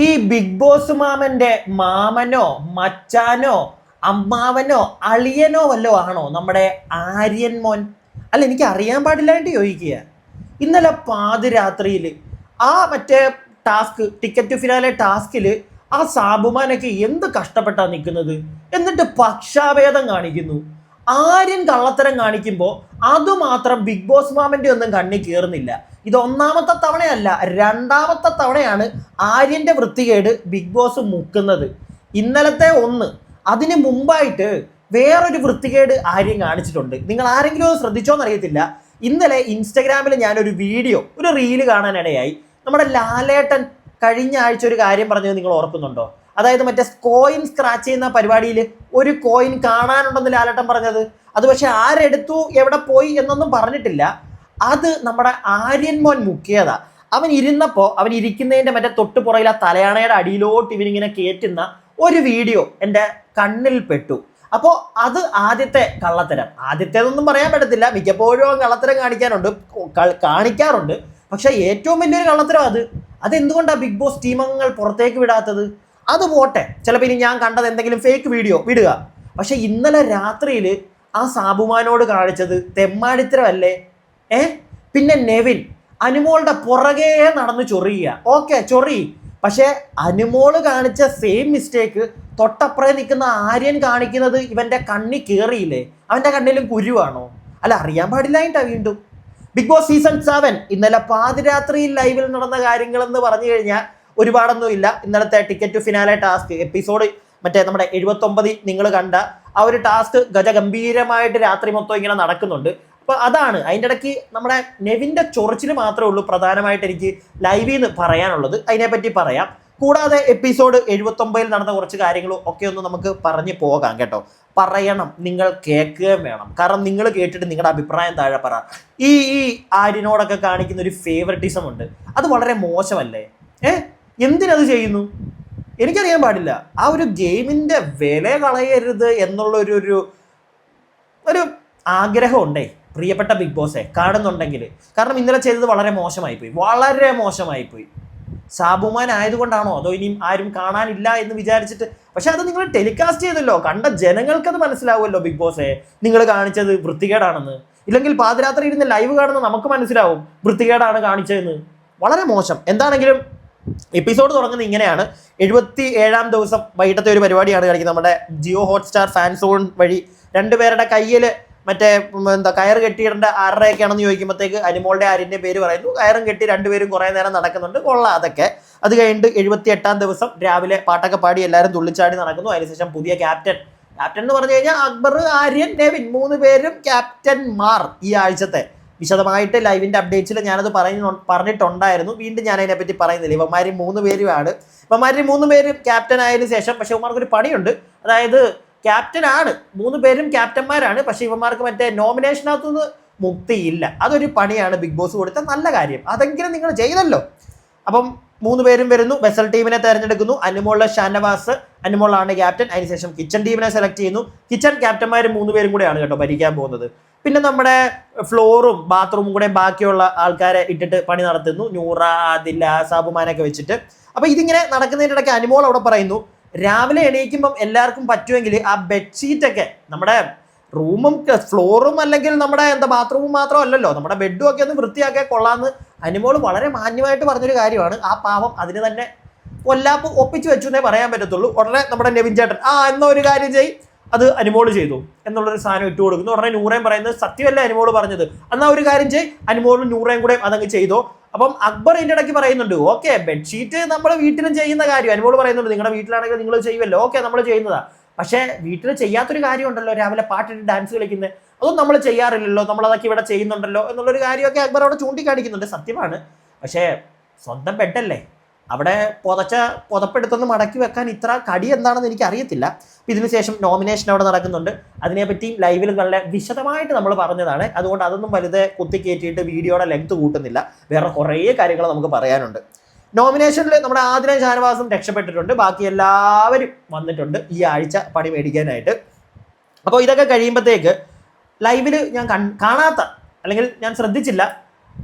ഈ big boss മാമന്റെ മാമനോ മച്ചാനോ അമ്മാവനോ അളിയനോ വല്ലോ ആണോ നമ്മുടെ ആര്യൻ മോൻ? അല്ല എനിക്ക് അറിയാൻ പാടില്ലായിട്ട് ചോദിക്കുക. ഇന്നലെ പാതിരാത്രിയിൽ ആ മറ്റേ ടാസ്ക് ടിക്കറ്റ് ഫിനാലെ ടാസ്കിൽ ആ സാബുമാനൊക്കെ എന്ത് കഷ്ടപ്പെട്ടാണ് നിൽക്കുന്നത്? എന്നിട്ട് പക്ഷാഭേദം കാണിക്കുന്നു. ആര്യൻ കള്ളത്തരം കാണിക്കുമ്പോൾ അതുമാത്രം ബിഗ് ബോസ് മാമന്റെ ഒന്നും കണ്ണി കയറുന്നില്ല ഇത് ഒന്നാമത്തെ തവണയല്ല രണ്ടാമത്തെ തവണയാണ് ആര്യന്റെ വൃത്തികേട് ബിഗ് ബോസ് മുക്കുന്നത്. ഇന്നലത്തെ ഒന്ന് അതിന് മുമ്പായിട്ട് വേറൊരു വൃത്തികേട് ആര്യൻ കാണിച്ചിട്ടുണ്ട്. നിങ്ങൾ ആരെങ്കിലും അത് ശ്രദ്ധിച്ചോന്നറിയത്തില്ല ഇന്നലെ ഇൻസ്റ്റഗ്രാമിൽ ഞാനൊരു വീഡിയോ ഒരു റീൽ കാണാനിടയായി. നമ്മുടെ ലാലേട്ടൻ കഴിഞ്ഞ ആഴ്ച ഒരു കാര്യം പറഞ്ഞത് നിങ്ങൾ ഓർക്കുന്നുണ്ടോ? അതായത് മറ്റേ കോയിൻ സ്ക്രാച്ച് ചെയ്യുന്ന പരിപാടിയിൽ ഒരു കോയിൻ കാണാനുണ്ടെന്ന് ലാലട്ടം പറഞ്ഞത്. അത് പക്ഷെ ആരെടുത്തു എവിടെ പോയി എന്നൊന്നും പറഞ്ഞിട്ടില്ല. അത് നമ്മുടെ ആര്യന്മോൻ മോൻ മുക്കിയതാ. അവൻ ഇരുന്നപ്പോൾ അവൻ ഇരിക്കുന്നതിന്റെ മറ്റേ തൊട്ട് പുറകിൽ ആ തലയാണയുടെ അടിയിലോട്ട് ഇവനിങ്ങനെ കയറ്റുന്ന ഒരു വീഡിയോ എന്റെ കണ്ണിൽ പെട്ടു. അപ്പോൾ അത് ആദ്യത്തെ കള്ളത്തരം. ആദ്യത്തേതൊന്നും പറയാൻ പറ്റത്തില്ല. മിക്കപ്പോഴും അവൻ കള്ളത്തരം കാണിക്കാനുണ്ട്. കാണിക്കാറുണ്ട്. പക്ഷേ ഏറ്റവും വലിയൊരു കള്ളത്തരം അത്. അതെന്തുകൊണ്ടാണ് ബിഗ് ബോസ് ടീം അംഗങ്ങൾ പുറത്തേക്ക് വിടാത്തത്? അത് പോട്ടെ. ചിലപ്പോൾ ഇനി ഞാൻ കണ്ടത് എന്തെങ്കിലും ഫേക്ക് വീഡിയോ വിടുക. പക്ഷെ ഇന്നലെ രാത്രിയിൽ ആ സാബുമാനോട് കാണിച്ചത് തെമ്മാടിത്തരമല്ലേ? ഏ? പിന്നെ നെവിൻ അനുമോളുടെ പുറകെ നടന്ന് ചൊറിയുക. ഓക്കെ ചൊറി. പക്ഷേ അനുമോൾ കാണിച്ച സെയിം മിസ്റ്റേക്ക് തൊട്ടപ്പുറേ നിൽക്കുന്ന ആര്യൻ കാണിക്കുന്നത് ഇവന്റെ കണ്ണി കയറിയില്ലേ അവന്റെ കണ്ണിലും കുരുവാണോ? അല്ല അറിയാൻ പാടില്ലായിട്ടാ വീണ്ടും. ബിഗ് ബോസ് സീസൺ സെവൻ ഇന്നലെ പാതിരാത്രിയിൽ ലൈവിൽ നടന്ന കാര്യങ്ങളെന്ന് പറഞ്ഞു കഴിഞ്ഞാൽ ഒരുപാടൊന്നും ഇല്ല. ഇന്നലത്തെ ticket to finale task episode മറ്റേ നമ്മുടെ എഴുപത്തൊമ്പതിൽ നിങ്ങൾ കണ്ട ആ ഒരു ടാസ്ക് ഗജഗംഭീരമായിട്ട് രാത്രി മൊത്തം ഇങ്ങനെ നടക്കുന്നുണ്ട്. അപ്പൊ അതാണ് അതിന്റെ ഇടയ്ക്ക് നമ്മുടെ നെവിന്റെ ചൊറിച്ചിൽ മാത്രമേ ഉള്ളൂ പ്രധാനമായിട്ട് എനിക്ക് ലൈവിൽ നിന്ന് പറയാനുള്ളത്. അതിനെപ്പറ്റി പറയാം. കൂടാതെ എപ്പിസോഡ് എഴുപത്തൊമ്പതിൽ നടന്ന കുറച്ച് കാര്യങ്ങളും ഒക്കെ ഒന്ന് നമുക്ക് പറഞ്ഞു പോകാം കേട്ടോ. പറയണം നിങ്ങൾ കേൾക്കുകയും വേണം. കാരണം നിങ്ങൾ കേട്ടിട്ട് നിങ്ങളുടെ അഭിപ്രായം താഴെ പറ. ഈ ഈ ആര്യനോടൊക്കെ കാണിക്കുന്ന ഒരു ഫേവറിറ്റിസം ഉണ്ട്. അത് വളരെ മോശമല്ലേ? ഏ? എന്തിനത് ചെയ്യുന്നു? എനിക്കറിയാൻ പാടില്ല. ആ ഒരു ഗെയിമിന്റെ വില കളയരുത് എന്നുള്ള ഒരു ഒരു ആഗ്രഹം ഉണ്ടേ പ്രിയപ്പെട്ട ബിഗ് ബോസെ കാണുന്നുണ്ടെങ്കിൽ കാരണം ഇന്നലെ ചെയ്തത് വളരെ മോശമായി പോയി വളരെ മോശമായി പോയി സാബുമാൻ ആയതുകൊണ്ടാണോ? അതോ ഇനിയും ആരും കാണാനില്ല എന്ന് വിചാരിച്ചിട്ട്? പക്ഷെ അത് നിങ്ങൾ ടെലികാസ്റ്റ് ചെയ്തല്ലോ കണ്ട ജനങ്ങൾക്കത് മനസ്സിലാവുമല്ലോ ബിഗ് ബോസെ നിങ്ങൾ കാണിച്ചത് വൃത്തികേടാണെന്ന്. ഇല്ലെങ്കിൽ പാതിരാത്രി ഇരുന്ന് ലൈവ് കാണുന്ന നമുക്ക് മനസ്സിലാവും വൃത്തികേടാണ് കാണിച്ചതെന്ന്. വളരെ മോശം. എന്താണെങ്കിലും എപ്പിസോഡ് തുടങ്ങുന്നത് ഇങ്ങനെയാണ്. എഴുപത്തി ഏഴാം ദിവസം വൈകിട്ടത്തെ ഒരു പരിപാടിയാണ് കളിക്കുന്നത്. നമ്മുടെ ജിയോ ഹോട്ട്സ്റ്റാർ ഫാൻ സോൺ വഴി രണ്ടുപേരുടെ കയ്യിൽ മറ്റേ എന്താ കയർ കെട്ടിയിടേണ്ട ആരുടെയൊക്കെയാണെന്ന് ചോദിക്കുമ്പോഴത്തേക്ക് അനിമോളുടെ ആരിന്റെ പേര് പറയുന്നു. കയറും കെട്ടി രണ്ടുപേരും കുറേ നേരം നടക്കുന്നുണ്ട്. കൊള്ളാം അതൊക്കെ. അത് കഴിഞ്ഞിട്ട് എഴുപത്തി എട്ടാം ദിവസം രാവിലെ പാട്ടൊക്കെ പാടി എല്ലാവരും തുള്ളിച്ചാടി നടക്കുന്നു. അതിനുശേഷം പുതിയ ക്യാപ്റ്റൻ. ക്യാപ്റ്റൻ എന്ന് പറഞ്ഞു കഴിഞ്ഞാൽ അക്ബർ ആര്യൻ നെവിൻ മൂന്ന് പേരും ക്യാപ്റ്റന്മാർ ഈ ആഴ്ചത്തെ. വിശദമായിട്ട് ലൈവിന്റെ അപ്ഡേറ്റ്സിൽ ഞാനത് പറഞ്ഞു പറഞ്ഞിട്ടുണ്ടായിരുന്നു. വീണ്ടും ഞാൻ അതിനെപ്പറ്റി പറയുന്നില്ല. ഇവന്മാർ മൂന്ന് പേരുമാണ്. ഇവന്മാർ മൂന്ന് പേര് ക്യാപ്റ്റൻ ആയതിനു ശേഷം പക്ഷേ ഇവന്മാർക്ക് ഒരു പണിയുണ്ട്. അതായത് ക്യാപ്റ്റൻ ആണ്. മൂന്ന് പേരും ക്യാപ്റ്റന്മാരാണ് പക്ഷേ ഇവന്മാർക്ക് മറ്റേ നോമിനേഷനകത്തുനിന്ന് മുക്തിയില്ല. അതൊരു പണിയാണ് ബിഗ് ബോസ് കൊടുത്ത നല്ല കാര്യം. അതെങ്കിലും നിങ്ങൾ ചെയ്തല്ലോ. അപ്പം മൂന്ന് പേരും വരുന്നു. വെസൽ ടീമിനെ തെരഞ്ഞെടുക്കുന്നു. അനുമോളിലെ ഷാനവാസ് അനുമോളാണ് ക്യാപ്റ്റൻ അതിനുശേഷം കിച്ചൺ ടീമിനെ സെലക്ട് ചെയ്യുന്നു. കിച്ചൺ ക്യാപ്റ്റന്മാർ മൂന്ന് പേരും കൂടെയാണ് കേട്ടോ ഭരിക്കാൻ പോകുന്നത്. പിന്നെ നമ്മുടെ ഫ്ലോറും ബാത്റൂമും കൂടെ ബാക്കിയുള്ള ആൾക്കാരെ ഇട്ടിട്ട് പണി നടത്തുന്നു. നൂറ ആദില്ല സാബുമാനൊക്കെ വെച്ചിട്ട്. അപ്പൊ ഇതിങ്ങനെ നടക്കുന്നതിന്റെ ഇടയ്ക്ക് അനുമോൾ അവിടെ പറയുന്നു രാവിലെ എണീക്കുമ്പം എല്ലാവർക്കും പറ്റുമെങ്കിൽ ആ ബെഡ്ഷീറ്റ് ഒക്കെ നമ്മുടെ റൂമും ഫ്ലോറും അല്ലെങ്കിൽ നമ്മുടെ എന്താ ബാത്റൂമും മാത്രം അല്ലല്ലോ നമ്മുടെ ബെഡും ഒക്കെ ഒന്ന് വൃത്തിയാക്കിയാൽ കൊള്ളാന്ന് അനുമോൾ വളരെ മാന്യമായിട്ട് പറഞ്ഞൊരു കാര്യമാണ്. ആ പാവം അതിന് തന്നെ കൊല്ലാപ്പ് ഒപ്പിച്ചു വെച്ചു എന്നേ പറയാൻ പറ്റത്തുള്ളൂ. ഉടനെ നമ്മുടെ നെവിൻ ചേട്ടൻ ആ എന്നാ ഒരു കാര്യം ചെയ് അത് അനുമോൾ ചെയ്തു എന്നുള്ളൊരു സാധനം ഇട്ട് കൊടുക്കുന്നു. ഉടനെ നൂറേം പറയുന്നത് സത്യമല്ല അനുമോൾ പറഞ്ഞത്? എന്നാ ഒരു കാര്യം ചെയ് അനുമോളും നൂറേം കൂടെ അതങ്ങ് ചെയ്തു. അപ്പം അക്ബർ എന്റെ ഇടയ്ക്ക് പറയുന്നുണ്ട് ഓക്കെ ബെഡ്ഷീറ്റ് നമ്മൾ വീട്ടിലും ചെയ്യുന്ന കാര്യം. അനുമോൾ പറയുന്നുണ്ട് നിങ്ങളുടെ വീട്ടിലാണെങ്കിൽ നിങ്ങൾ ചെയ്യുമല്ലോ ഓക്കെ നമ്മൾ ചെയ്യുന്നതാ. പക്ഷേ വീട്ടിൽ ചെയ്യാത്തൊരു കാര്യം ഉണ്ടല്ലോ രാവിലെ പാട്ടിട്ട് ഡാൻസ് കളിക്കുന്നത് അതൊന്നും നമ്മൾ ചെയ്യാറില്ലല്ലോ നമ്മളതൊക്കെ ഇവിടെ ചെയ്യുന്നുണ്ടല്ലോ എന്നുള്ളൊരു കാര്യമൊക്കെ അക്ബർ അവിടെ ചൂണ്ടിക്കാണിക്കുന്നുണ്ട്. സത്യമാണ്. പക്ഷേ സ്വന്തം ബെഡല്ലേ? അവിടെ പുതച്ച പുതപ്പെടുത്തൊന്ന് മടക്കി വെക്കാൻ ഇത്ര കടി എന്താണെന്ന് എനിക്ക് അറിയത്തില്ല ഇതിനുശേഷം നോമിനേഷൻ അവിടെ നടക്കുന്നുണ്ട്. അതിനെപ്പറ്റി ലൈവിൽ നല്ല വിശദമായിട്ട് നമ്മൾ പറഞ്ഞതാണ്. അതുകൊണ്ട് അതൊന്നും വലുത് കുത്തിക്കയറ്റിയിട്ട് വീഡിയോയുടെ ലെങ്ത് കൂട്ടുന്നില്ല. വേറെ കുറേ കാര്യങ്ങൾ നമുക്ക് പറയാനുണ്ട്. നോമിനേഷനിൽ നമ്മുടെ ആദിന ഷാനവാസും രക്ഷപ്പെട്ടിട്ടുണ്ട്. ബാക്കി എല്ലാവരും വന്നിട്ടുണ്ട് ഈ ആഴ്ച പണി മേടിക്കാനായിട്ട്. അപ്പോൾ ഇതൊക്കെ കഴിയുമ്പോഴത്തേക്ക് ലൈവിൽ ഞാൻ കാണാത്ത അല്ലെങ്കിൽ ഞാൻ ശ്രദ്ധിച്ചില്ല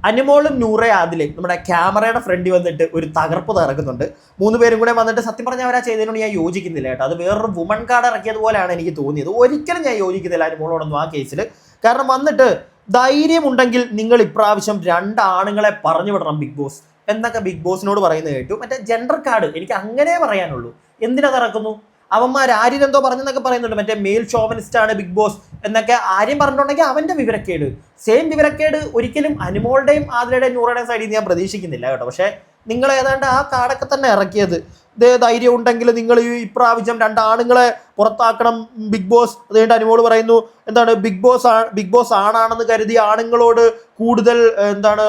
അനുമോളും നൂറ ആദിലെ നമ്മുടെ ക്യാമറയുടെ ഫ്രണ്ടിൽ വന്നിട്ട് ഒരു തകർപ്പ് തകർക്കുന്നുണ്ട് മൂന്ന് പേരും കൂടെ വന്നിട്ട് സത്യം പറഞ്ഞാൽ അവരാ ചെയ്തതിനോട് ഞാൻ യോജിക്കുന്നില്ല കേട്ടോ. അത് വേറൊരു വുമൺ കാർഡ് ഇറക്കിയതുപോലെയാണ് എനിക്ക് തോന്നിയത്. ഒരിക്കലും ഞാൻ യോജിക്കുന്നില്ല അനുമോളോടൊന്നും ആ കേസിൽ കാരണം വന്നിട്ട് ധൈര്യമുണ്ടെങ്കിൽ നിങ്ങൾ ഇപ്രാവശ്യം രണ്ട് ആണുങ്ങളെ പറഞ്ഞു വിടണം ബിഗ് ബോസ് എന്നൊക്കെ ബിഗ് ബോസിനോട് പറയുന്നത് കേട്ടു. മറ്റേ ജെൻഡർ കാർഡ് എനിക്ക് അങ്ങനെ പറയാനുള്ളൂ. എന്തിനാ ഇറക്കുന്നു അവന്മാർ ആര്യൻ എന്തോ പറഞ്ഞെന്നൊക്കെ പറയുന്നുണ്ട്. മറ്റേ മെയിൽ ഷോവനിസ്റ്റ് ആണ് ബിഗ് ബോസ് എന്നൊക്കെ ആര്യം പറഞ്ഞിട്ടുണ്ടെങ്കിൽ അവന്റെ വിവരക്കേട്. സെയിം വിവരക്കേട് ഒരിക്കലും അനുമോളുടെയും ആതിരയുടെയും നൂറുടെയും സൈഡിൽ നിന്ന് ഞാൻ പ്രതീക്ഷിക്കുന്നില്ല കേട്ടോ. പക്ഷേ നിങ്ങൾ ഏതാണ്ട് ആ കാടൊക്കെ തന്നെ ഇറക്കിയത്. ഇതേ ധൈര്യം ഉണ്ടെങ്കിൽ നിങ്ങൾ ഈ ഇപ്രാവശ്യം രണ്ടാണുങ്ങളെ പുറത്താക്കണം ബിഗ് ബോസ് അതുകൊണ്ട് അനുമോൾ പറയുന്നു എന്താണ് ബിഗ് ബോസ് ബിഗ് ബോസ് ആണാണെന്ന് കരുതി ആണുങ്ങളോട് കൂടുതൽ എന്താണ്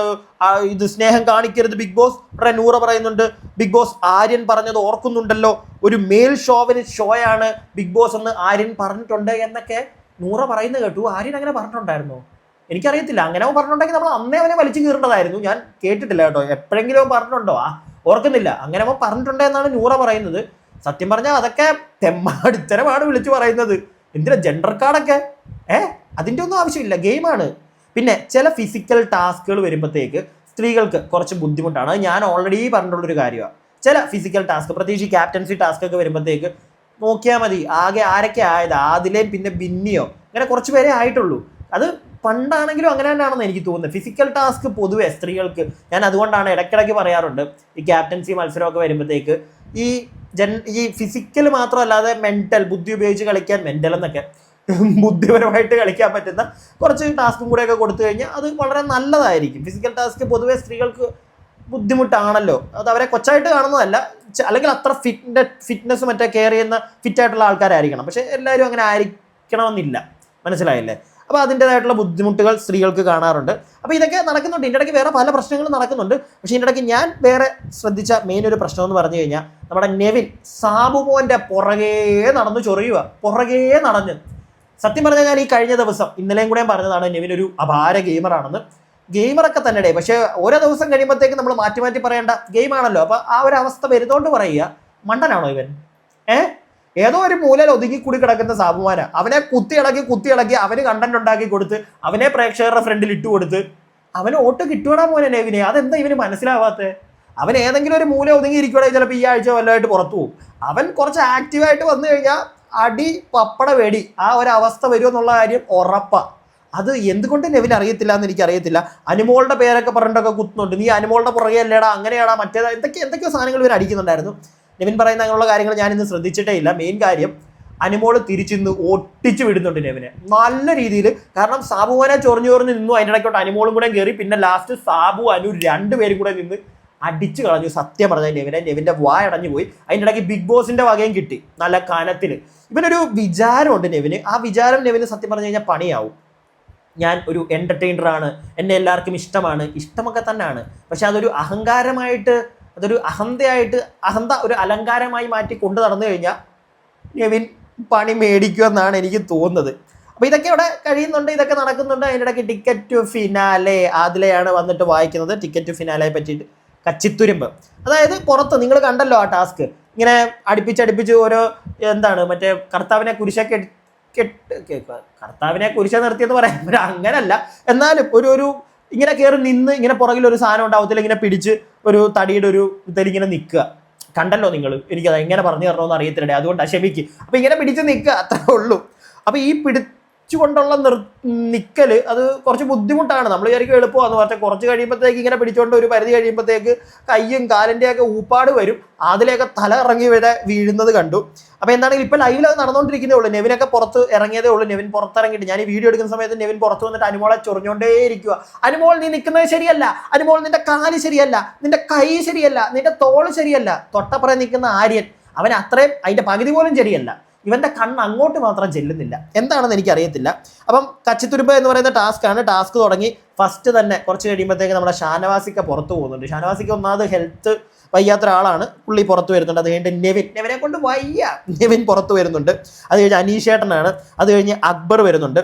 ഇത് സ്നേഹം കാണിക്കരുത് ബിഗ് ബോസ്. ഇവിടെ നൂറ പറയുന്നുണ്ട് ബിഗ് ബോസ് ആര്യൻ പറഞ്ഞത് ഓർക്കുന്നുണ്ടല്ലോ. ഒരു മേൽ ഷോവിന് ഷോയാണ് ബിഗ് ബോസ് എന്ന് ആര്യൻ പറഞ്ഞിട്ടുണ്ട് എന്നൊക്കെ നൂറ പറയുന്നത് കേട്ടു. ആര്യൻ അങ്ങനെ പറഞ്ഞിട്ടുണ്ടായിരുന്നോ? എനിക്കറിയത്തില്ല. അങ്ങനെ അവൻ പറഞ്ഞിട്ടുണ്ടെങ്കിൽ നമ്മൾ അന്നേ അവനെ വലിച്ചു കീറേണ്ടതായിരുന്നു. ഞാൻ കേട്ടിട്ടില്ല കേട്ടോ. എപ്പോഴെങ്കിലും പറഞ്ഞിട്ടുണ്ടോ? ആ ഓർക്കുന്നില്ല. അങ്ങനെ അവൻ പറഞ്ഞിട്ടുണ്ട് എന്നാണ് നൂറ പറയുന്നത്. സത്യം പറഞ്ഞാൽ അതൊക്കെ തെമ്മാടിത്തരമാണ് വിളിച്ചു പറയുന്നത്. എന്തിനാ? ജെൻഡർ കാർഡൊക്കെ ഏഹ് അതിന്റെ ഒന്നും ആവശ്യമില്ല. ഗെയിമാണ്. പിന്നെ ചില ഫിസിക്കൽ ടാസ്കുകൾ വരുമ്പോഴത്തേക്ക് സ്ത്രീകൾക്ക് കുറച്ച് ബുദ്ധിമുട്ടാണ്. ഞാൻ ഓൾറെഡി പറഞ്ഞിട്ടുള്ളൊരു കാര്യമാണ്. ചില ഫിസിക്കൽ ടാസ്ക് പ്രത്യേകിച്ച് ക്യാപ്റ്റൻസി ടാസ്ക് ഒക്കെ വരുമ്പോഴത്തേക്ക് നോക്കിയാൽ മതി. ആകെ ആരൊക്കെ ആയത്? ആദിലേയും പിന്നെ ബിന്നിയോ? അങ്ങനെ കുറച്ച് പേരെ ആയിട്ടുള്ളൂ. അത് പണ്ടാണെങ്കിലും അങ്ങനെ തന്നെയാണെന്ന് എനിക്ക് തോന്നുന്നത് ഫിസിക്കൽ ടാസ്ക് പൊതുവെ സ്ത്രീകൾക്ക് ഞാൻ അതുകൊണ്ടാണ് ഇടയ്ക്കിടയ്ക്ക് പറയാറുണ്ട്. ഈ ക്യാപ്റ്റൻസി മത്സരമൊക്കെ വരുമ്പോഴത്തേക്ക് ഈ ജൻ ഈ ഫിസിക്കൽ മാത്രമല്ലാതെ മെന്റൽ ബുദ്ധി ഉപയോഗിച്ച് കളിക്കാൻ മെന്റൽ എന്നൊക്കെ. ബുദ്ധിപരമായിട്ട് കളിക്കാൻ പറ്റുന്ന കുറച്ച് ടാസ്കും കൂടെയൊക്കെ കൊടുത്തു കഴിഞ്ഞാൽ അത് വളരെ നല്ലതായിരിക്കും. ഫിസിക്കൽ ടാസ്ക് പൊതുവേ സ്ത്രീകൾക്ക് ബുദ്ധിമുട്ടാണല്ലോ. അത് അവരെ കൊച്ചായിട്ട് കാണുന്നതല്ല. അല്ലെങ്കിൽ അത്ര ഫിറ്റ് ഫിറ്റ്നസ് മറ്റേ കെയർ ചെയ്യുന്ന ഫിറ്റ് ആയിട്ടുള്ള ആൾക്കാരായിരിക്കണം. പക്ഷേ എല്ലാവരും അങ്ങനെ ആയിരിക്കണമെന്നില്ല. മനസ്സിലായില്ലേ? അപ്പോൾ അതിന്റെതായിട്ടുള്ള ബുദ്ധിമുട്ടുകൾ സ്ത്രീകൾക്ക് കാണാറുണ്ട്. അപ്പോൾ ഇതൊക്കെ നടക്കുന്നുണ്ട്. ഇതിന്റെ ഇടയ്ക്ക് വേറെ പല പ്രശ്നങ്ങളും നടക്കുന്നുണ്ട്. പക്ഷേ ഇതിന്റെ ഇടയ്ക്ക് ഞാൻ വേറെ ശ്രദ്ധിച്ച മെയിൻ ഒരു പ്രശ്നം എന്ന് പറഞ്ഞു കഴിഞ്ഞാൽ നമ്മുടെ നെവിൻ സാബുമോന്റെ പുറകേ നടന്നു ചൊറിയുക പുറകേ നടന്ന്. സത്യം പറഞ്ഞാൽ ഞാൻ ഈ കഴിഞ്ഞ ദിവസം ഇന്നലെയും കൂടെ പറഞ്ഞതാണ് നെവിൻ ഒരു അപാര ഗെയിമറാണെന്ന് ഗെയിമറൊക്കെ തന്നെ പക്ഷേ ഓരോ ദിവസം കഴിയുമ്പോഴത്തേക്ക് നമ്മൾ മാറ്റി മാറ്റി പറയേണ്ട ഗെയിമാണല്ലോ അപ്പോൾ ആ ഒരു അവസ്ഥ വരുന്നോണ്ട് പറയുക മണ്ടനാണോ ഇവൻ? ഏ? ഏതോ ഒരു മൂലയിൽ ഒതുങ്ങി കൂടി കിടക്കുന്ന സാബുമാന. അവനെ കുത്തി ഇളക്കി കുത്തി ഇളക്കി അവന് കണ്ടന്റ് ഉണ്ടാക്കി കൊടുത്ത് അവനെ പ്രേക്ഷകരുടെ ഫ്രണ്ടിൽ ഇട്ട് കൊടുത്ത്. അവന് ഓട്ട് കിട്ടുവാടാ മോനെ നെവിനെ? അതെന്താ ഇവന് മനസ്സിലാവാത്തത് അവൻ ഏതെങ്കിലും ഒരു മൂല ഒതുങ്ങി ഇരിക്കുവാണെങ്കിൽ ചിലപ്പോൾ ഈ ആഴ്ച വല്ലതായിട്ട് പുറത്തു പോകും അവൻ കുറച്ച് ആക്റ്റീവായിട്ട് വന്നു കഴിഞ്ഞാൽ അടി പപ്പട വേടി. ആ ഒരു അവസ്ഥ വരുമെന്നുള്ള കാര്യം ഉറപ്പാ. അത് എന്തുകൊണ്ട് നെവിൻ അറിയത്തില്ല എന്ന് എനിക്ക് അറിയത്തില്ല അനുമോളുടെ പേരൊക്കെ പറഞ്ഞിട്ടൊക്കെ കുത്തുന്നുണ്ട്. നീ അനുമോളുടെ പുറകെ അല്ലേടാ? അങ്ങനെയാടാ മറ്റേതാ? എന്തൊക്കെ എന്തൊക്കെയോ സാധനങ്ങൾ ഇവർ അടിക്കുന്നുണ്ടായിരുന്നു. നെവിൻ പറയുന്ന അങ്ങനെയുള്ള കാര്യങ്ങൾ ഞാനിന്ന് ശ്രദ്ധിച്ചിട്ടേ ഇല്ല. മെയിൻ കാര്യം അനുമോൾ തിരിച്ചിന്ന് ഒട്ടിച്ച് വിടുന്നുണ്ട് നെവിനെ. നല്ല രീതിയിൽ. കാരണം സാബുവിനെ ചൊറിഞ്ഞു ചൊറിഞ്ഞ് നിന്നു. അതിന്റെ ഇടയ്ക്കോട്ട് അനുമോളും കൂടെ കയറി പിന്നെ ലാസ്റ്റ് സാബു അനു രണ്ടുപേരും കൂടെ നിന്ന് അടിച്ചു കളഞ്ഞു സത്യം പറഞ്ഞ നെവിനെ നെവിന്റെ വായ അടഞ്ഞു പോയി. അതിന്റെ ഇടയ്ക്ക് ബിഗ് ബോസിന്റെ വകയും കിട്ടി നല്ല കനത്തിൽ ഇവനൊരു വിചാരമുണ്ട് നെവിന്. ആ വിചാരം നെവിന് സത്യം പറഞ്ഞു കഴിഞ്ഞാൽ പണിയാവും. ഞാൻ ഒരു എന്റർടൈനർ ആണ് എന്നെ എല്ലാവർക്കും ഇഷ്ടമാണ് ഇഷ്ടമൊക്കെ തന്നെയാണ്. പക്ഷെ അതൊരു അഹങ്കാരമായിട്ട് അതൊരു അഹന്തയായിട്ട് അഹന്ത ഒരു അലങ്കാരമായി മാറ്റി കൊണ്ടു നടന്നു കഴിഞ്ഞാൽ നെവിൻ പണി മേടിക്കുമെന്നാണ് എനിക്ക് തോന്നുന്നത്. അപ്പോൾ ഇതൊക്കെ ഇവിടെ കഴിയുന്നുണ്ട് ഇതൊക്കെ നടക്കുന്നുണ്ട്. അതിന്റെ ഇടയ്ക്ക് ടിക്കറ്റ് ടു ഫിനാലെ അതിലെയാണ് വന്നിട്ട് വായിക്കുന്നത്. ടിക്കറ്റ് ടു ഫിനാലെ പറ്റിയിട്ട്. കച്ചിത്തുരുമ്പ്. അതായത് പുറത്ത് നിങ്ങൾ കണ്ടല്ലോ ആ ടാസ്ക്. ഇങ്ങനെ അടുപ്പിച്ചടുപ്പിച്ച് ഓരോ എന്താണ് മറ്റേ കർത്താവിനെ കുരിശ കെട്ട് കർത്താവിനെ കുരിശ നിർത്തിയെന്ന് പറയാൻ. അങ്ങനല്ല. എന്നാലും ഒരു ഒരു ഇങ്ങനെ കയറി നിന്ന് ഇങ്ങനെ പുറകിൽ ഒരു സാധനം ഉണ്ടാവത്തില്ല ഇങ്ങനെ പിടിച്ച് ഒരു തടിയുടെ ഒരു ഇതിലിങ്ങനെ നിൽക്കുക. കണ്ടല്ലോ നിങ്ങൾ എനിക്കത് എങ്ങനെ പറഞ്ഞു തരണമെന്ന് അറിയത്തില്ലേ അതുകൊണ്ട് ക്ഷമിക്ക്. അപ്പം ഇങ്ങനെ പിടിച്ച് നിൽക്കുക അത്രേ ഉള്ളൂ. അപ്പം ഈ പിടിച്ചുകൊണ്ടുള്ള നിർ നിക്കൽ അത് കുറച്ച് ബുദ്ധിമുട്ടാണ്. നമ്മൾ വിചാരിക്കും എളുപ്പമാണെന്ന് പറഞ്ഞാൽ കുറച്ച് കഴിയുമ്പോഴത്തേക്ക് ഇങ്ങനെ പിടിച്ചുകൊണ്ട് ഒരു പരിധി കഴിയുമ്പോഴത്തേക്ക് കൈയും കാലിന്റെയൊക്കെ ഊപ്പാട് വരും. അതിലേക്ക് തല ഇറങ്ങി ഇവിടെ വീഴുന്നത് കണ്ടു. അപ്പോൾ എന്താണെങ്കിൽ ഇപ്പോൾ ലൈവിൽ അത് നടന്നുകൊണ്ടിരിക്കുന്നേ ഉള്ളൂ. നെവിനൊക്കെ പുറത്ത് ഇറങ്ങിയതേ ഉള്ളൂ. നെവിൻ പുറത്തിറങ്ങിയിട്ട് ഞാൻ ഈ വീഡിയോ എടുക്കുന്ന സമയത്ത് നെവിൻ പുറത്ത് വന്നിട്ട് അനുമോളെ ചൊറിഞ്ഞോണ്ടേ ഇരിക്കുക അനുമോൾ നീ നിൽക്കുന്നത് ശരിയല്ല. അനുമോൾ നിന്റെ കാൽ ശരിയല്ല. നിന്റെ കൈ ശരിയല്ല. നിന്റെ തോൾ ശരിയല്ല. തൊട്ടപ്പുറം നിൽക്കുന്ന ആര്യൻ അവൻ അത്രയും അതിന്റെ പകുതി പോലും ശരിയല്ല. ഇവന്റെ കണ്ണ് അങ്ങോട്ട് മാത്രം ചെല്ലുന്നില്ല. എന്താണെന്ന് എനിക്ക് അറിയത്തില്ല അപ്പം കച്ചിത്തുരുമ്പ് എന്ന് പറയുന്ന ടാസ്ക് ആണ്. ടാസ്ക് തുടങ്ങി ഫസ്റ്റ് തന്നെ കുറച്ച് കഴിയുമ്പോഴത്തേക്ക് നമ്മുടെ ഷാനവാസിക്ക പുറത്തു പോകുന്നുണ്ട്. ഷാനവാസിക്ക ഒന്നാമത് ഹെൽത്ത് വയ്യാത്ത ഒരാളാണ്. പുള്ളി പുറത്തു വരുന്നുണ്ട്. അത് കഴിഞ്ഞിട്ട് നെവിൻ നെവിനെ കൊണ്ട് വയ്യ. നെവിൻ പുറത്തു വരുന്നുണ്ട്. അത് കഴിഞ്ഞ് അനീഷേട്ടനാണ്. അത് കഴിഞ്ഞ് അക്ബർ വരുന്നുണ്ട്.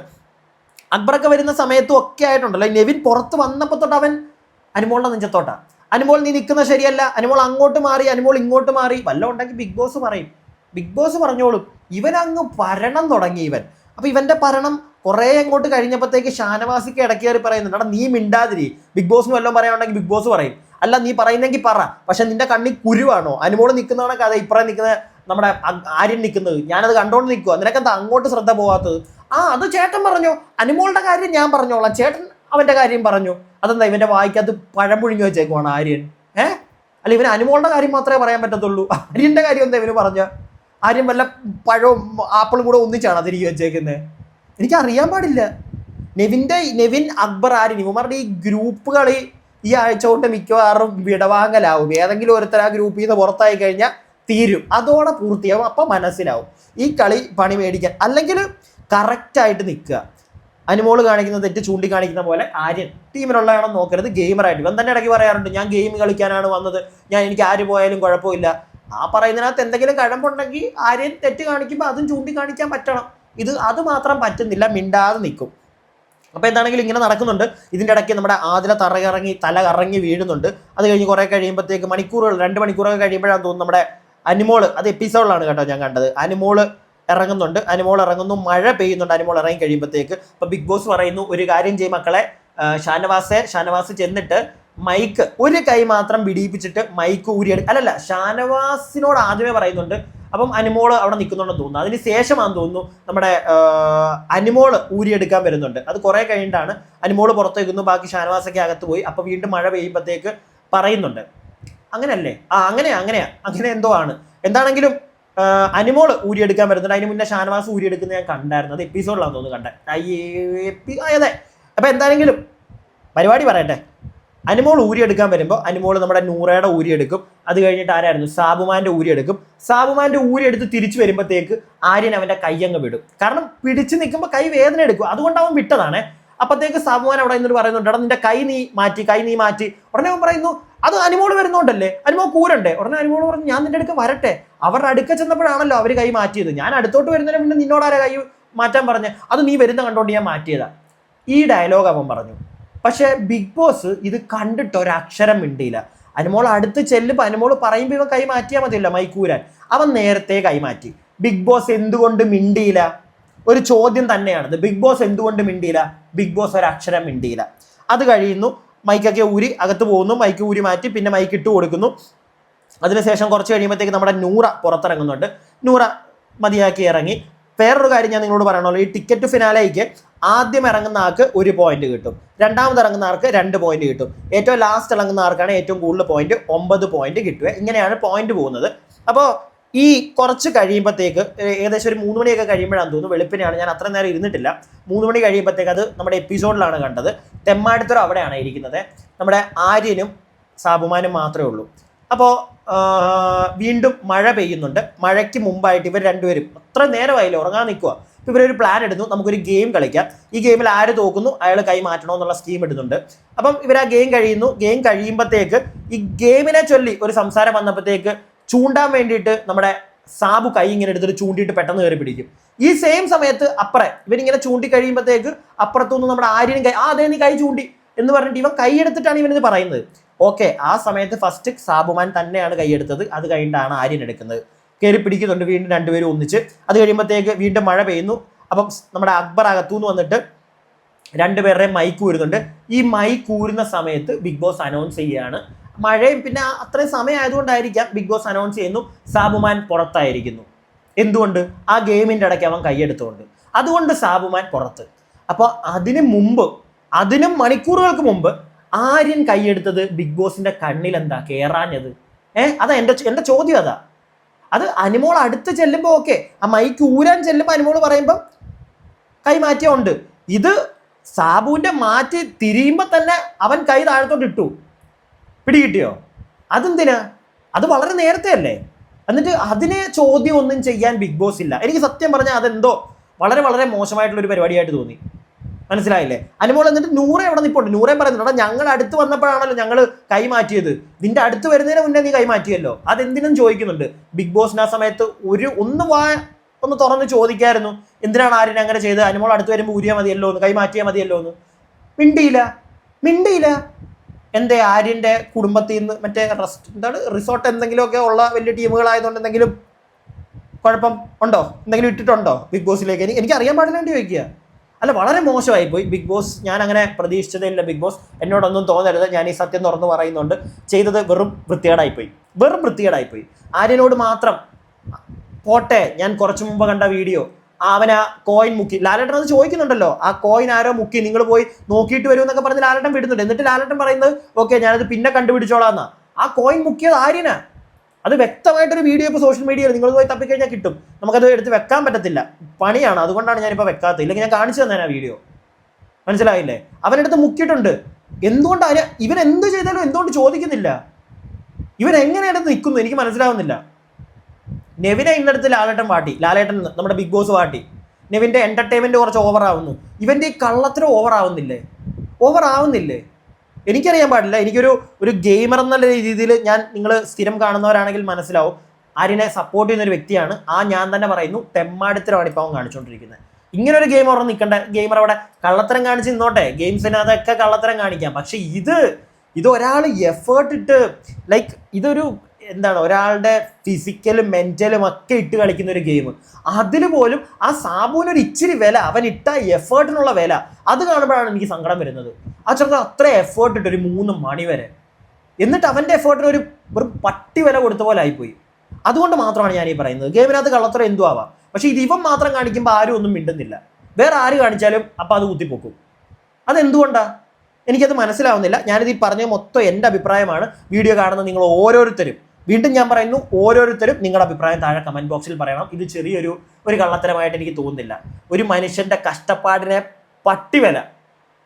അക്ബറൊക്കെ വരുന്ന സമയത്തും ഒക്കെ ആയിട്ടുണ്ടല്ലോ നെവിൻ പുറത്ത് വന്നപ്പോൾ തൊട്ട് അവൻ അനുമോളുടെ നെഞ്ചത്തോട്ടാ. അനുമോൾ നീ നിൽക്കുന്ന ശരിയല്ല. അനുമോൾ അങ്ങോട്ട് മാറി അനുമോൾ ഇങ്ങോട്ട് മാറി. വല്ല ഉണ്ടെങ്കിൽ ബിഗ് ബോസ് പറയും. ബിഗ് ബോസ് പറഞ്ഞോളും. ഇവൻ അങ്ങ് പരണം തുടങ്ങി ഇവൻ. അപ്പൊ ഇവന്റെ ഭരണം കുറേ അങ്ങോട്ട് കഴിഞ്ഞപ്പോഴത്തേക്ക് ഷാനവാസിക്ക് ഇടയ്ക്ക് കയറി പറയുന്നുണ്ട് എടാ നീ മിണ്ടാതിരി. ബിഗ് ബോസ് വല്ലതും പറയാനുണ്ടെങ്കിൽ ബിഗ് ബോസ് പറയും. അല്ല നീ പറയുന്നെങ്കിൽ പറ. പക്ഷെ നിന്റെ കണ്ണി കുരുവാണോ? അനുമോൾ നിൽക്കുന്നതാണ് കഥ. ഇപ്പറേ നിൽക്കുന്ന നമ്മുടെ ആര്യൻ നിൽക്കുന്നത്. ഞാനത് കണ്ടോണ്ട് നിൽക്കുക നിനക്കെന്താ അങ്ങോട്ട് ശ്രദ്ധ പോകാത്തത് ആ അത് ചേട്ടൻ പറഞ്ഞു. അനുമോളുടെ കാര്യം ഞാൻ പറഞ്ഞോളാം. ചേട്ടൻ അവന്റെ കാര്യം പറഞ്ഞു. അതെന്താ ഇവന്റെ വായിക്കകത്ത് പഴം പുഴിഞ്ഞു വെച്ചേക്കുവാണ് ആര്യൻ? ഏഹ് അല്ല ഇവന് അനുമോളുടെ കാര്യം മാത്രമേ പറയാൻ പറ്റത്തുള്ളൂ. ആര്യന്റെ കാര്യം എന്താ ഇവന് പറഞ്ഞ? ആര്യൻ വല്ല പഴവും ആപ്പിളും കൂടെ ഒന്നിച്ചാണ് അതിരിക്കും വെച്ചേക്കുന്നത് എനിക്ക് അറിയാൻ പാടില്ല. നെവിന്റെ നെവിൻ അക്ബർ ആര്യൻ ഇവന്മാരുടെ ഈ ഗ്രൂപ്പ് കളി ഈ ആഴ്ച കൊണ്ട് മിക്കവാറും വിടവാങ്ങലാവും. ഏതെങ്കിലും ഒരുത്തർ ആ ഗ്രൂപ്പിൽ നിന്ന് പുറത്തായി കഴിഞ്ഞാൽ തീരും. അതോടെ പൂർത്തിയാവും. അപ്പം മനസ്സിലാവും. ഈ കളി പണി മേടിക്കാൻ അല്ലെങ്കിൽ കറക്റ്റായിട്ട് നിൽക്കുക. അനുമോൾ കാണിക്കുന്ന തെറ്റ് ചൂണ്ടിക്കാണിക്കുന്ന പോലെ ആര്യൻ ടീമിലുള്ളതാണോ നോക്കരുത്. ഗെയിമറായിട്ട്. ഇവൻ തന്നെ ഇടയ്ക്ക് പറയാറുണ്ട് ഞാൻ ഗെയിം കളിക്കാനാണ് വന്നത്. ഞാൻ എനിക്ക് ആര് പോയാലും കുഴപ്പമില്ല. ആ പറയുന്നതിനകത്ത് എന്തെങ്കിലും കഴമ്പുണ്ടെങ്കിൽ ആരെയും തെറ്റ് കാണിക്കുമ്പോൾ അതും ചൂണ്ടിക്കാണിക്കാൻ പറ്റണം. ഇത് അത് മാത്രം പറ്റുന്നില്ല മിണ്ടാതെ നിൽക്കും. അപ്പോൾ എന്താണെങ്കിലും ഇങ്ങനെ നടക്കുന്നുണ്ട്. ഇതിന്റെ ഇടയ്ക്ക് നമ്മുടെ ആതില തറകറങ്ങി തല കറങ്ങി വീഴുന്നുണ്ട്. അത് കഴിഞ്ഞ് കുറേ കഴിയുമ്പോഴത്തേക്ക് മണിക്കൂറുകൾ രണ്ട് മണിക്കൂറൊക്കെ കഴിയുമ്പോഴാണ് തോന്നുന്നു നമ്മുടെ അനിമോൾ അത് എപ്പിസോഡിലാണ് കേട്ടോ ഞാൻ കണ്ടത്. അനിമോൾ ഇറങ്ങുന്നുണ്ട്. അനിമോൾ ഇറങ്ങുന്നു മഴ പെയ്യുന്നുണ്ട് അനിമോൾ ഇറങ്ങി കഴിയുമ്പോഴത്തേക്ക്. അപ്പോൾ ബിഗ് ബോസ് പറയുന്നു ഒരു കാര്യം ചെയ്യും മക്കളെ. ഷാനവാസെ ഷാനവാസ് ചെന്നിട്ട് മൈക്ക്. ഒരു കൈ മാത്രം പിടിയിപ്പിച്ചിട്ട് മൈക്ക് ഊരിയെടുക്കുക അല്ലല്ല ഷാനവാസിനോട് ആദ്യമേ പറയുന്നുണ്ട് അപ്പം അനിമോൾ അവിടെ നിൽക്കുന്നുണ്ടെന്ന് തോന്നുന്നു. അതിന് ശേഷമാണെന്ന് തോന്നുന്നു നമ്മുടെ അനുമോൾ ഊരിയെടുക്കാൻ വരുന്നുണ്ട്. അത് കുറെ കഴിഞ്ഞിട്ടാണ് അനിമോൾ പുറത്തേക്കുന്നു ബാക്കി ഷാനവാസൊക്കെ അകത്ത് പോയി അപ്പോൾ വീണ്ടും മഴ പെയ്യുമ്പോഴത്തേക്ക് പറയുന്നുണ്ട്. അങ്ങനെയല്ലേ ആ അങ്ങനെയാ അങ്ങനെയാ അങ്ങനെ എന്തോ ആണ്. എന്താണെങ്കിലും അനിമോൾ ഊരിയെടുക്കാൻ വരുന്നുണ്ട്. അതിന് മുന്നേ ഷാനവാസ് ഊരിയെടുക്കുന്ന ഞാൻ കണ്ടായിരുന്നു. അത് എപ്പിസോഡിലാണെന്ന് തോന്നുന്നു കണ്ടത് അയ്യേ അതെ. അപ്പോൾ എന്താണെങ്കിലും പരിപാടി പറയട്ടെ. അനിമോൾ ഊരിയെടുക്കാൻ വരുമ്പോൾ അനുമോൾ നമ്മുടെ നൂറയുടെ ഊരിയെടുക്കും. അത് കഴിഞ്ഞിട്ട് ആരായിരുന്നു? സാബുമാന്റെ ഊരിയെടുക്കും. സാബുമാന്റെ ഊരിയെടുത്ത് തിരിച്ചു വരുമ്പോഴത്തേക്ക് ആര്യൻ അവന്റെ കയ്യങ്ങ് വിടും. കാരണം പിടിച്ചു നിൽക്കുമ്പോൾ കൈ വേദന എടുക്കും. അതുകൊണ്ട് അവൻ വിട്ടതാണ്. അപ്പത്തേക്ക് സാബുമാൻ അവിടെ നിന്നിട്ട് പറയുന്നുണ്ട് എടാ നിന്റെ കൈ നീ മാറ്റി കൈ നീ മാറ്റി. ഉടനെ അവൻ പറയുന്നു അത് അനുമോൾ വരുന്നോണ്ടല്ലേ? അനുമോൾ കൂരണ്ടേ? ഉടനെ അനുമോൾ പറഞ്ഞു ഞാൻ നിന്റെ അടുക്ക വരട്ടെ. അവരുടെ അടുക്ക ചെന്നപ്പോഴാണല്ലോ അവർ കൈ മാറ്റിയത്. ഞാൻ അടുത്തോട്ട് വരുന്നതിന് മുന്നേ നിന്നോടാരാ കൈ മാറ്റാൻ പറഞ്ഞ്? അത് നീ വരുന്ന കണ്ടോണ്ട് ഞാൻ മാറ്റിയതാ. ഈ ഡയലോഗ് അവൻ പറഞ്ഞു. പക്ഷേ ബിഗ് ബോസ് ഇത് കണ്ടിട്ട് ഒരക്ഷരം മിണ്ടിയില്ല. അനുമോൾ അടുത്ത് ചെല്ലുമ്പോൾ അനുമോൾ പറയുമ്പോൾ ഇവൻ കൈമാറ്റിയാൽ മതിയല്ലോ മൈക്കൂരാൻ. അവൻ നേരത്തെ കൈമാറ്റി ബിഗ് ബോസ് എന്തുകൊണ്ട് മിണ്ടിയില്ല? ഒരു ചോദ്യം തന്നെയാണത് ബിഗ് ബോസ് എന്തുകൊണ്ട് മിണ്ടിയില്ല? ബിഗ് ബോസ് ഒരക്ഷരം മിണ്ടിയില്ല. അത് കഴിയുന്നു. മൈക്കൊക്കെ ഊരി അകത്ത് പോകുന്നു. മൈക്ക് ഊരി മാറ്റി പിന്നെ മൈക്ക് ഇട്ട് കൊടുക്കുന്നു. അതിനുശേഷം കുറച്ച് കഴിയുമ്പോഴത്തേക്ക് നമ്മുടെ നൂറ പുറത്തിറങ്ങുന്നുണ്ട്. നൂറ മതിയാക്കി ഇറങ്ങി. വേറൊരു കാര്യം ഞാൻ നിങ്ങളോട് പറയണല്ലോ ഈ ടിക്കറ്റ് ഫിനാലേക്ക് ആദ്യം ഇറങ്ങുന്ന ആൾക്ക് ഒരു പോയിന്റ് കിട്ടും. രണ്ടാമത് ഇറങ്ങുന്ന ആൾക്ക് രണ്ട് പോയിന്റ് കിട്ടും. ഏറ്റവും ലാസ്റ്റ് ഇറങ്ങുന്ന ആർക്കാണ് ഏറ്റവും കൂടുതൽ പോയിന്റ് ഒമ്പത് പോയിന്റ് കിട്ടുക. ഇങ്ങനെയാണ് പോയിന്റ് പോകുന്നത്. അപ്പോൾ ഈ കുറച്ച് കഴിയുമ്പോഴത്തേക്ക് ഏകദേശം ഒരു മൂന്ന് മണിയൊക്കെ കഴിയുമ്പോഴാണ് തോന്നുന്നു. വെളുപ്പിനെയാണ്. ഞാൻ അത്ര നേരം ഇരുന്നിട്ടില്ല. മൂന്ന് മണി കഴിയുമ്പോഴത്തേക്ക് അത് നമ്മുടെ എപ്പിസോഡിലാണ് കണ്ടത്. തെമ്മാടിത്തരം അവിടെയാണ് ഇരിക്കുന്നത്. നമ്മുടെ ആര്യനും സാബുമാനും മാത്രമേ ഉള്ളൂ. അപ്പോൾ വീണ്ടും മഴ പെയ്യുന്നുണ്ട്. മഴയ്ക്ക് മുമ്പായിട്ട് ഇവർ രണ്ടുപേരും അത്ര നേരമായില്ല ഉറങ്ങാൻ നിൽക്കുക അപ്പോൾ ഇവരൊരു പ്ലാൻ ഇടുന്നു. നമുക്കൊരു ഗെയിം കളിക്കാം. ഈ ഗെയിമിൽ ആര് തോക്കുന്നു? അയാൾ കൈ മാറ്റണോ എന്നുള്ള സ്കീം ഇടുന്നുണ്ട്. അപ്പം ഇവർ ആ ഗെയിം കഴിയുന്നു. ഗെയിം കഴിയുമ്പോഴത്തേക്ക് ഈ ഗെയിമിനെ ചൊല്ലി ഒരു സംസാരം വന്നപ്പോഴത്തേക്ക് ചൂണ്ടാൻ വേണ്ടിയിട്ട് നമ്മുടെ സാബു കൈ ഇങ്ങനെ എടുത്തിട്ട് ചൂണ്ടിയിട്ട് പെട്ടെന്ന് കയറി പിടിക്കും. ഈ സെയിം സമയത്ത് അപ്പുറം ഇവരിങ്ങനെ ചൂണ്ടി കഴിയുമ്പോഴത്തേക്ക് അപ്പുറത്തുനിന്ന് നമ്മുടെ ആര്യനും കൈ ആ അതെ നീ കൈ ചൂണ്ടി എന്ന് പറഞ്ഞിട്ട് ഇവൻ കൈ എടുത്തിട്ടാണ് ഇവനിത് പറയുന്നത്. ഓക്കെ ആ സമയത്ത് ഫസ്റ്റ് സാബുമാൻ തന്നെയാണ് കൈയെടുത്തത്. അത് കഴിഞ്ഞിട്ടാണ് ആര്യൻ എടുക്കുന്നത്. കയറി പിടിക്കുന്നുണ്ട് വീണ്ടും രണ്ടുപേരും ഒന്നിച്ച്. അത് കഴിയുമ്പോഴത്തേക്ക് വീണ്ടും മഴ പെയ്യുന്നു. അപ്പം നമ്മുടെ അക്ബർ അകത്തുനിന്ന് വന്നിട്ട് രണ്ടുപേരുടെയും മൈക്ക് ഊരുന്നുണ്ട്. ഈ മൈക്ക് ഊരുന്ന സമയത്ത് ബിഗ് ബോസ് അനൗൺസ് ചെയ്യുകയാണ്. മഴയും പിന്നെ അത്രയും സമയമായതുകൊണ്ടായിരിക്കാം ബിഗ് ബോസ് അനൗൺസ് ചെയ്യുന്നു. സാബുമാൻ പുറത്തായിരിക്കുന്നു. എന്തുകൊണ്ട്? ആ ഗെയിമിന്റെ ഇടയ്ക്ക് അവൻ കൈയെടുത്തുകൊണ്ട്. അതുകൊണ്ട് സാബുമാൻ പുറത്ത്. അപ്പോൾ അതിന് മുമ്പ് അതിനും മണിക്കൂറുകൾക്ക് മുമ്പ് ആര്യൻ കൈയെടുത്തത് ബിഗ് ബോസിന്റെ കണ്ണിൽ എന്താ കേറാഞ്ഞത്. ഏഹ് അതാ എന്റെ എന്റെ ചോദ്യം അതാ. അത് അനിമോൾ അടുത്ത് ചെല്ലുമ്പോൾ ഓക്കെ ആ മൈക്ക് ഊരാൻ ചെല്ലുമ്പോൾ അനിമോൾ പറയുമ്പോൾ കൈ മാറ്റിയുണ്ട് ഇത് സാബുവിന്റെ മാറ്റി തിരിയുമ്പോൾ തന്നെ അവൻ കൈ താഴത്തോട്ട് ഇട്ടു. പിടികിട്ടിയോ? അതെന്തിനാ? അത് വളരെ നേരത്തെ അല്ലേ? എന്നിട്ട് അതിനെ ചോദ്യം ഒന്നും ചെയ്യാൻ ബിഗ് ബോസ് ഇല്ല. എനിക്ക് സത്യം പറഞ്ഞാൽ അതെന്തോ വളരെ വളരെ മോശമായിട്ടുള്ള ഒരു പരിപാടിയായിട്ട് തോന്നി. മനസ്സിലായില്ലേ? അനുമോൾ എന്നിട്ട് നൂറെ അവിടെ നിൽപ്പുണ്ട് നൂറെ പറയുന്നുണ്ട് ഞങ്ങൾ അടുത്ത് വന്നപ്പോഴാണല്ലോ ഞങ്ങൾ കൈമാറ്റിയത്. നിന്റെ അടുത്ത് വരുന്നതിന് മുന്നേ നീ കൈമാറ്റിയല്ലോ. അതെന്തിനും ചോദിക്കുന്നുണ്ട്. ബിഗ് ബോസിന് ആ സമയത്ത് ഒരു ഒന്ന് വാ ഒന്ന് തുറന്ന് ചോദിക്കായിരുന്നു. എന്തിനാണ് ആര്യൻ അങ്ങനെ ചെയ്ത് അനുമോൾ അടുത്ത് വരുമ്പോൾ ഊരിയാൽ മതിയല്ലോ എന്ന് കൈമാറ്റിയാൽ മതിയല്ലോ എന്ന്. മിണ്ടിയില്ല. മിണ്ടിയില്ല. എന്തേ ആര്യന്റെ കുടുംബത്തിൽ നിന്ന് മറ്റേ റെസ്റ്റ് എന്താണ് റിസോർട്ട് എന്തെങ്കിലുമൊക്കെ ഉള്ള വലിയ ടീമുകളായതുകൊണ്ട് എന്തെങ്കിലും കുഴപ്പം ഉണ്ടോ? എന്തെങ്കിലും ഇട്ടിട്ടുണ്ടോ ബിഗ് ബോസിലേക്ക്? എനിക്ക് അറിയാൻ പാടില്ലാണ്ട് ചോദിക്കുക അല്ല വളരെ മോശമായി പോയി ബിഗ് ബോസ് ഞാൻ അങ്ങനെ പ്രതീക്ഷിച്ചതില്ല ബിഗ് ബോസ്. എന്നോടൊന്നും തോന്നരുത്. ഞാൻ ഈ സത്യം തുറന്നു പറയുന്നുണ്ട്. ചെയ്തത് വെറും വൃത്തികേടായി പോയി വെറും വൃത്തികേടായി പോയി ആര്യനോട് മാത്രം പോട്ടെ ഞാൻ കുറച്ചു മുമ്പ് കണ്ട വീഡിയോ. അവൻ ആ കോയിൻ മുക്കി ലാലേട്ടൻ അത് ചോദിക്കുന്നുണ്ടല്ലോ. ആ കോയിൻ ആരോ മുക്കി നിങ്ങൾ പോയി നോക്കിയിട്ട് വരും എന്നൊക്കെ പറഞ്ഞ് ലാലേട്ടൻ വിടുന്നുണ്ട്. എന്നിട്ട് ലാലേട്ടൻ പറയുന്നത് ഓക്കെ ഞാനത് പിന്നെ കണ്ടുപിടിച്ചോളാം കണ്ടുപിടിച്ചോളാന്നാ ആ കോയിൻ മുക്കിയത് ആര്യനാ. അത് വ്യക്തമായിട്ടൊരു വീഡിയോ ഇപ്പോൾ സോഷ്യൽ മീഡിയയിൽ നിങ്ങൾ പോയി തപ്പിക്കഴിഞ്ഞാൽ കിട്ടും. നമുക്കത് എടുത്ത് വെക്കാൻ പറ്റത്തില്ല. പണിയാണ്. അതുകൊണ്ടാണ് ഞാനിപ്പോൾ വെക്കാത്തത്. ഇല്ലെങ്കിൽ ഞാൻ കാണിച്ചു തന്നെ ആ വീഡിയോ മനസ്സിലായില്ലേ? അവനെടുത്ത് മുക്കിയിട്ടുണ്ട്. എന്തുകൊണ്ട് അതിന് ഇവൻ എന്ത് ചെയ്താലും എന്തുകൊണ്ട് ചോദിക്കുന്നില്ല? ഇവൻ എങ്ങനെ എടുത്ത് നിൽക്കുന്നു? എനിക്ക് മനസ്സിലാവുന്നില്ല. നെവിനെ ഇന്നടത്ത് ലാലേട്ടൻ വാട്ടി. ലാലേട്ടൻ നമ്മുടെ ബിഗ് ബോസ് വാട്ടി. നെവിന്റെ എന്റർടൈൻമെന്റ് കുറച്ച് ഓവറാവുന്നു ഇവന്റെ ഈ കള്ളത്തിന് ഓവറാവുന്നില്ലേ ഓവറാവുന്നില്ലേ എനിക്കറിയാൻ പാടില്ല. എനിക്കൊരു ഒരു ഗെയിമർ എന്നുള്ള രീതിയിൽ ഞാൻ നിങ്ങൾ സ്ഥിരം കാണുന്നവരാണെങ്കിൽ മനസ്സിലാവും. ആര്യനെ സപ്പോർട്ട് ചെയ്യുന്ന ഒരു വ്യക്തിയാണ്. ആ ഞാൻ തന്നെ പറയുന്നു തെമ്മാടിത്തരമാണ് ഇപ്പോൾ അവൻ കാണിച്ചുകൊണ്ടിരിക്കുന്നത് ഇങ്ങനെ ഒരു ഗെയിം ഗെയിമർ നിൽക്കേണ്ട. ഗെയിമർ അവിടെ കള്ളത്തരം കാണിച്ച് നിന്നോട്ടെ. ഗെയിംസിനകത്തൊക്കെ കള്ളത്തരം കാണിക്കാം. പക്ഷെ ഇത് ഇത് ഒരാൾ എഫേർട്ട് ഇട്ട് ലൈക്ക് ഇതൊരു എന്താണ് ഒരാളുടെ ഫിസിക്കലും മെന്റലും ഒക്കെ ഇട്ട് കളിക്കുന്ന ഒരു ഗെയിം അതിൽ പോലും ആ സാബുവിനൊരു ഇച്ചിരി വില അവൻ ഇട്ട എഫേർട്ടിനുള്ള വില. അത് കാണുമ്പോഴാണ് എനിക്ക് സങ്കടം വരുന്നത്. ആ ചെറുക്കൻ അത്ര എഫേർട്ട് ഇട്ട് ഒരു മൂന്ന് മണി വരെ. എന്നിട്ട് അവന്റെ എഫേർട്ടിന് ഒരു ഒരു പട്ടി വില കൊടുത്ത പോലെ ആയിപ്പോയി. അതുകൊണ്ട് മാത്രമാണ് ഞാൻ ഈ പറയുന്നത്. ഗെയിമിനകത്ത് കള്ളത്തരം എന്തു ആവാം. പക്ഷേ ഇത് ഇവൻ മാത്രം കാണിക്കുമ്പോൾ ആരും ഒന്നും മിണ്ടുന്നില്ല. വേറെ ആര് കാണിച്ചാലും അപ്പം അത് കുത്തിപ്പൊക്കും അതെന്തുകൊണ്ടാ? എനിക്കത് മനസ്സിലാവുന്നില്ല. ഞാനിത് ഈ പറഞ്ഞ മൊത്തം എന്റെ അഭിപ്രായമാണ്. വീഡിയോ കാണുന്ന നിങ്ങൾ ഓരോരുത്തരും. വീണ്ടും ഞാൻ പറയുന്നു ഓരോരുത്തരും നിങ്ങളുടെ അഭിപ്രായം താഴെ കമന്റ് ബോക്സിൽ പറയണം. ഇത് ചെറിയൊരു ഒരു കള്ളത്തരമായിട്ട് എനിക്ക് തോന്നുന്നില്ല. ഒരു മനുഷ്യന്റെ കഷ്ടപ്പാടിനെ പട്ടിവില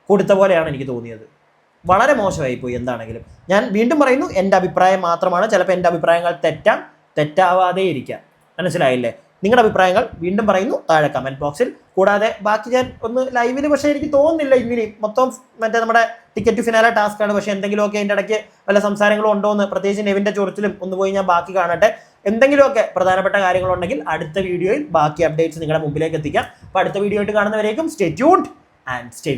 കൊടുത്ത പോലെയാണ് എനിക്ക് തോന്നിയത്. വളരെ മോശമായി പോയി എന്താണെങ്കിലും. ഞാൻ വീണ്ടും പറയുന്നു എന്റെ അഭിപ്രായം മാത്രമാണ്. ചിലപ്പോൾ എന്റെ അഭിപ്രായങ്ങൾ തെറ്റാം തെറ്റാവാതെ ഇരിക്കാം. മനസ്സിലായില്ലേ? നിങ്ങളുടെ അഭിപ്രായങ്ങൾ വീണ്ടും പറയുന്നു താഴെ കമന്റ് ബോക്സിൽ കൂടാതെ ബാക്കി ഞാൻ ഒന്ന് ലൈവിൽ പക്ഷേ എനിക്ക് തോന്നുന്നില്ല ഇങ്ങനെ മൊത്തം മറ്റേ നമ്മുടെ ടിക്കറ്റ് ഫിനാല ടാസ്ക് ആണ്. പക്ഷേ എന്തെങ്കിലുമൊക്കെ അതിന്റെ ഇടയ്ക്ക് വല്ല സംസാരങ്ങളും ഉണ്ടോ എന്ന് പ്രത്യേകിച്ച് നെവിന്റെ ചൊറിച്ചിലും ഒന്ന് പോയി ഞാൻ ബാക്കി കാണട്ടെ. എന്തെങ്കിലുമൊക്കെ പ്രധാനപ്പെട്ട കാര്യങ്ങളുണ്ടെങ്കിൽ അടുത്ത വീഡിയോയിൽ ബാക്കി അപ്ഡേറ്റ്സ് നിങ്ങളുടെ മുമ്പിലേക്ക് എത്തിക്കാം. അപ്പോൾ അടുത്ത വീഡിയോ ആയിട്ട് കാണുന്നവരേക്കും സ്റ്റേ ട്യൂൺഡ് ആൻഡ് സ്റ്റേ